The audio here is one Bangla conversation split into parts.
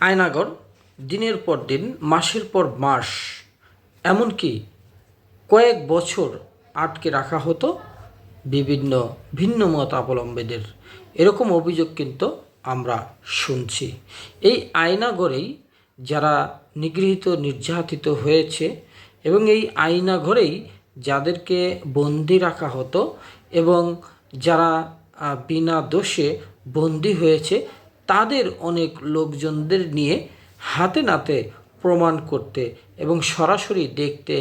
আয়নাগর, দিনের পর দিন, মাসের পর মাস, এমনকি কয়েক বছর আটকে রাখা হতো বিভিন্ন ভিন্ন মত অবলম্বীদের। এরকম অভিযোগ কিন্তু আমরা শুনছি। এই আয়নাগরেই যারা নিগৃহীত, নির্যাতিত হয়েছে এবং এই আয়নাঘরেই যাদেরকে বন্দি রাখা হতো এবং যারা বিনা দোষে বন্দি হয়েছে তাদের অনেক লোকজনদের নিয়ে হাতে নাতে প্রমাণ করতে এবং সরাসরি দেখতে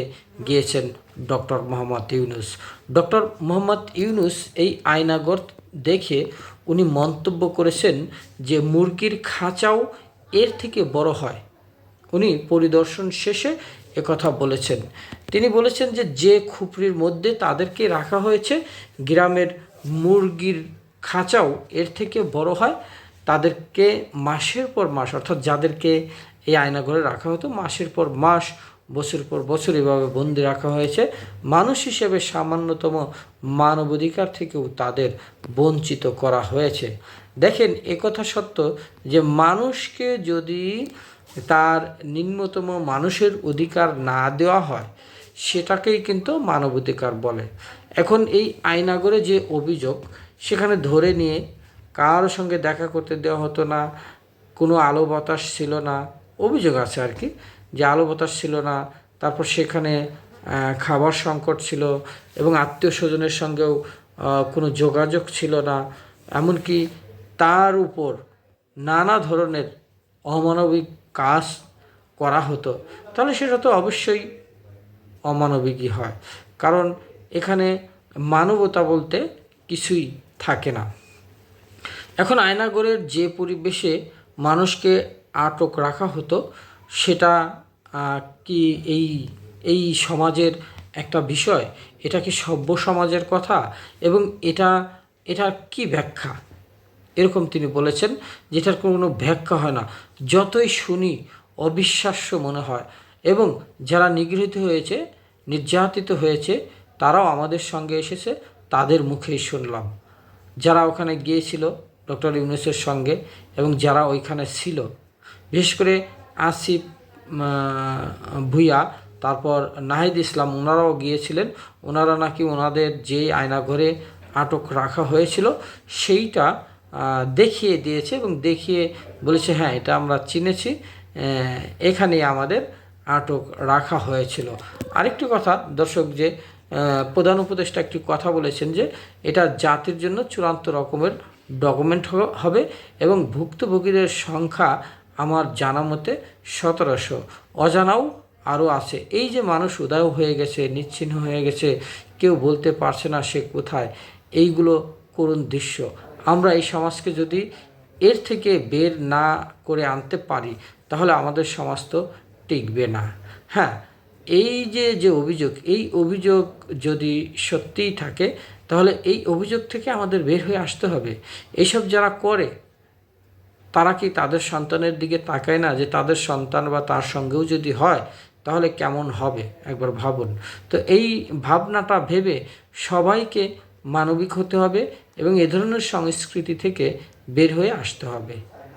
গিয়েছেন ডক্টর মোহাম্মদ ইউনুস। ডক্টর মোহাম্মদ ইউনুস এই আয়নাগর দেখে উনি মন্তব্য করেছেন যে মুরগির খাঁচাও এর থেকে বড় হয়। উনি পরিদর্শন শেষে একথা বলেছেন। তিনি বলেছেন যে যে খুপড়ির মধ্যে তাদেরকে রাখা হয়েছে, গ্রামের মুরগির খাঁচাও এর থেকে বড় হয়। তাদেরকে মাসের পর মাস, অর্থাৎ যাদেরকে এই আয়নাঘরে রাখা হতো, মাসের পর মাস বছর পর বছর এভাবে বন্দি রাখা হয়েছে। মানুষ হিসেবে সামান্যতম মানবাধিকার থেকেও তাদের বঞ্চিত করা হয়েছে। দেখেন একথা সত্য যে মানুষকে যদি তার নিম্নতম মানুষের অধিকার না দেওয়া হয়, সেটাকেই কিন্তু মানবাধিকার বলে। এখন এই আইনাগরে যে অভিযোগ, সেখানে ধরে নিয়ে কারোর সঙ্গে দেখা করতে দেওয়া হতো না, কোনো আলো বাতাস ছিল না। অভিযোগ আছে আর কি যে আলো বাতাস ছিল না। তারপর সেখানে খাবার সংকট ছিল এবং আত্মীয় স্বজনের সঙ্গেও কোনো যোগাযোগ ছিল না। এমনকি তার উপর নানা ধরনের অমানবিক কাজ করা হতো। তাহলে সেটা তো অবশ্যই অমানবিকই হয়। কারণ এখানে মানবতা বলতে কিছুই থাকে না। এখন আয়নাগরের যে পরিবেশে মানুষকে আটক রাখা হতো, সেটা কি এই এই সমাজের একটা বিষয়? এটা কি সভ্য সমাজের কথা? এবং এটা এটা কি ব্যাখ্যা? এরকম তিনি বলেছেন, যেটার কোনো ব্যাখ্যা হয় না। যতই শুনি, অবিশ্বাস্য মনে হয়। এবং যারা নিগৃহীত হয়েছে, নির্যাতিত হয়েছে, তারাও আমাদের সঙ্গে এসেছে, তাদের মুখেই শুনলাম। যারা ওখানে গিয়েছিল ডক্টর ইউনুসের সঙ্গে এবং যারা ওইখানে ছিল। বিশেষ করে আসিফ ভুইয়া তারপর নাহিদ ইসলাম ওনারাও গিয়েছিলেন। ওনারা নাকি ওনাদের যে আয়নাঘরে আটক রাখা হয়েছিল সেইটা দেখিয়ে দিয়েছে এবং দেখিয়ে বলেছে হ্যাঁ এটা আমরা চিনেছি আহ, এখানেই আমাদের আটক রাখা হয়েছিল। আরেকটি কথা দর্শক যে প্রধান উপদেষ্টা একটি কথা বলেছেন যে এটা জাতির জন্য চূড়ান্ত রকমের ডকুমেন্ট হবে এবং ভুক্তভোগীদের সংখ্যা আমার জানা মতে সতেরোশো। অজানাও আরও আছে। এই যে মানুষ উদয় হয়ে গেছে, নিচ্ছিন্ন হয়ে গেছে, কেউ বলতে পারছে না সে কোথায়, এইগুলো করুণ দৃশ্য। আমরা এই সমাজকে যদি এর থেকে বের না করে আনতে পারি, তাহলে আমাদের সমাজ তো টিকবে না। হ্যাঁ এই যে যে অভিযোগ, এই অভিযোগ যদি সত্যিই থাকে তাহলে এই অভিযোগ থেকে আমাদের বের হয়ে আসতে হবে। এইসব যারা করে, তারা কি তাদের সন্তানের দিকে তাকায় না যে তাদের সন্তান বা তার সঙ্গেও যদি হয়, তাহলে কেমন হবে? একবার ভাবুন। তো এই ভাবনাটা ভেবে সবাইকে মানবিক হতে হবে এবং এ ধরনের সংস্কৃতি থেকে বের হয়ে আসতে হবে।